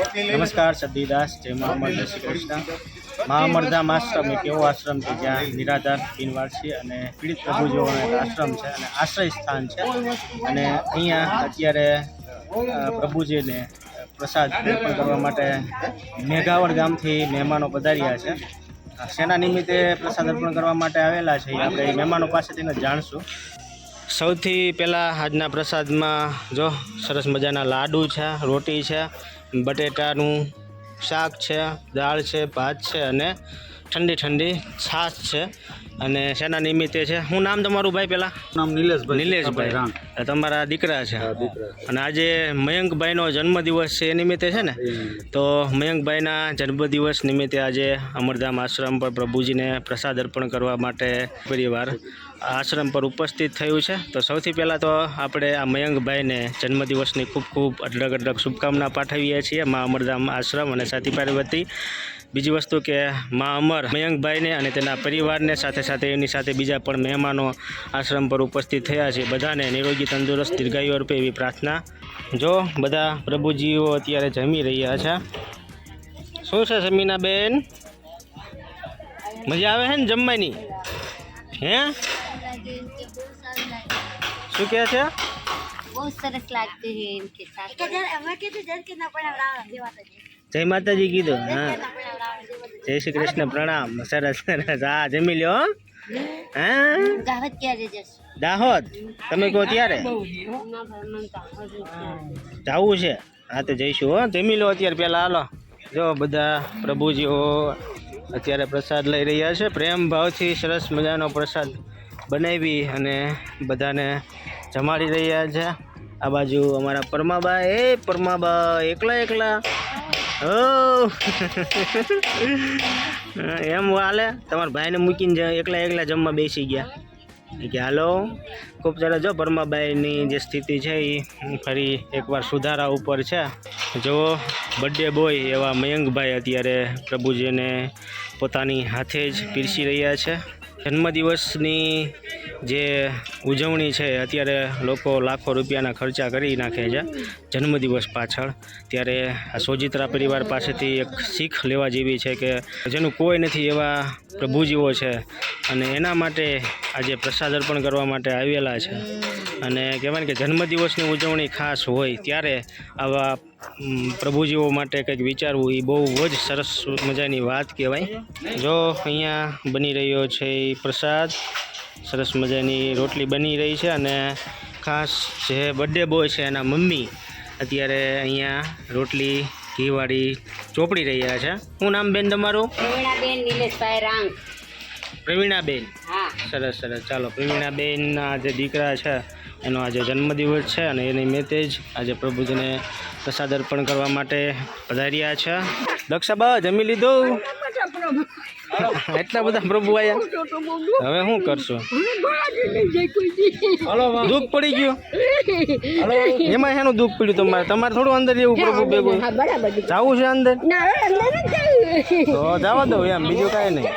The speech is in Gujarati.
નમસ્કાર સદ્દીદાસ જય મા અમરદાસ શ્રી કૃષ્ણ. મહામરધામ આશ્રમ એક એવો આશ્રમ છે જ્યાં નિરાધાર બિનવારસી અને પીડિત પ્રભુજીઓનો એક આશ્રમ છે અને આશ્રય સ્થાન છે. અને અહીંયા અત્યારે પ્રભુજીને પ્રસાદ અર્પણ કરવા માટે મેઘાવડ ગામથી મહેમાનો પધાર્યા છે. શેના નિમિત્તે પ્રસાદ અર્પણ કરવા માટે આવેલા છે. આપણે મહેમાનો પાસેથી જાણશું. સૌથી પહેલાં આજના પ્રસાદમાં જો સરસ મજાના લાડુ છે, રોટી છે, બટેટાનું શાક છે, દાળ છે, ભાત છે અને ઠંડી ઠંડી છાશ છે. અને શેના નિમિત્તે છે? હું નામ તમારું ભાઈ પહેલાં નામ નિલેશભાઈ નિલેશભાઈ. તમારા દીકરા છે? અને આજે મયંકભાઈનો જન્મદિવસ છે એ નિમિત્તે છે ને? તો મયંકભાઈના જન્મદિવસ નિમિત્તે આજે અમરધામ આશ્રમ પર પ્રભુજીને પ્રસાદ અર્પણ કરવા માટે પરિવાર આશ્રમ પર ઉપસ્થિત થયું છે. તો સૌથી પહેલાં તો આપણે આ મયંકભાઈને જન્મદિવસની ખૂબ ખૂબ અઢળક અઢળક શુભકામના પાઠવીએ છીએ મા અમરધામ આશ્રમ અને સાથી પાર્વતી. બીજી વસ્તુ કે મા અમર મયંકભાઈને અને તેના પરિવારને સાથે સાથે એની સાથે બીજા પણ મહેમાનો આશ્રમ પર ઉપસ્થિત થયા છે. બધાને નિરોગી તંદુરસ્ત દીર્ઘાયુ અર્પે એવી પ્રાર્થના. જો બધા પ્રભુજીઓ અત્યારે જમી રહ્યા છે. શું છે સમીના બેન મજા આવે છે ને જમવાની? હે? શું કહે છે? જય માતાજી કીધું હા. જય શ્રી કૃષ્ણ પ્રણામ. સરસ સરસ. હા જમી લ્યો હા. દાહોદ તમે કહો ત્યારે? જવું છે. હા તો જઈશું હો. જમી લો અત્યારે પેલા હાલો. જો બધા પ્રભુજીઓ અત્યારે પ્રસાદ લઈ રહ્યા છે. પ્રેમ ભાવથી સરસ મજાનો પ્રસાદ બનાવી અને બધાને જમાડી રહ્યા છે. આ બાજુ અમારા પરમાબા. એ પરમાબા એકલા એકલા. એમ હાલે. તમારા ભાઈને મૂકીને એકલા એકલા જમવા બેસી ગયા. કે, હાલો. ખૂબ સરસ જો પરમાબાઈની જે સ્થિતિ છે એ ફરી એકવાર સુધારા ઉપર છે. જો બર્થડે બોય એવા મયંકભાઈ અત્યારે પ્રભુજીને પોતાની હાથે જ પીરસી રહ્યા છે. જન્મદિવસની જે ઉજવણી છે, અત્યારે લોકો લાખો રૂપિયાના ખર્ચા કરી નાખે છે જન્મદિવસ પાછળ. ત્યારે આ સોજિત્રા પરિવાર પાસેથી એક શીખ લેવા જેવી છે કે, જેનું કોઈ નથી એવા પ્રભુજીઓ છે અને એના માટે આજે પ્રસાદ અર્પણ કરવા માટે આવેલા છે. અને કહેવાય કે જન્મદિવસની ઉજવણી ખાસ હોય ત્યારે આવા પ્રભુજીઓ માટે કંઈક વિચારવું એ બહુ જ સરસ મજાની વાત કહેવાય. જો અહીંયા બની રહ્યો છે એ પ્રસાદ. સરસ મજાની રોટલી બની રહી છે અને ખાસ જે બર્થડે બોય છે એના મમ્મી અત્યારે અહીંયા રોટલી ઘીવાળી ચોપડી રહ્યા છે. શું નામ બેન તમારું? બેન નિલેશભાઈ રાંગ પ્રવીણાબેન. સરસ સરસ. ચાલો પ્રવીણાબેનના જે દીકરા છે એનો આજે જન્મદિવસ છે અને એ નિમિત્તે જ આજે પ્રભુજીને પ્રસાદ અર્પણ કરવા માટે પધાર્યા છે. દક્ષાબા જમી લીધું? એટલા બધા પ્રભુ આયા? હવે શું કરશો? દુઃખ પડી ગયું? એમાં એનું દુઃખ પડ્યું તમારે? તમારે થોડું અંદર જેવું પ્રભુ ભેગું. જવું છે અંદર? તો જવા દઉં એમ બીજું કાંઈ નહીં.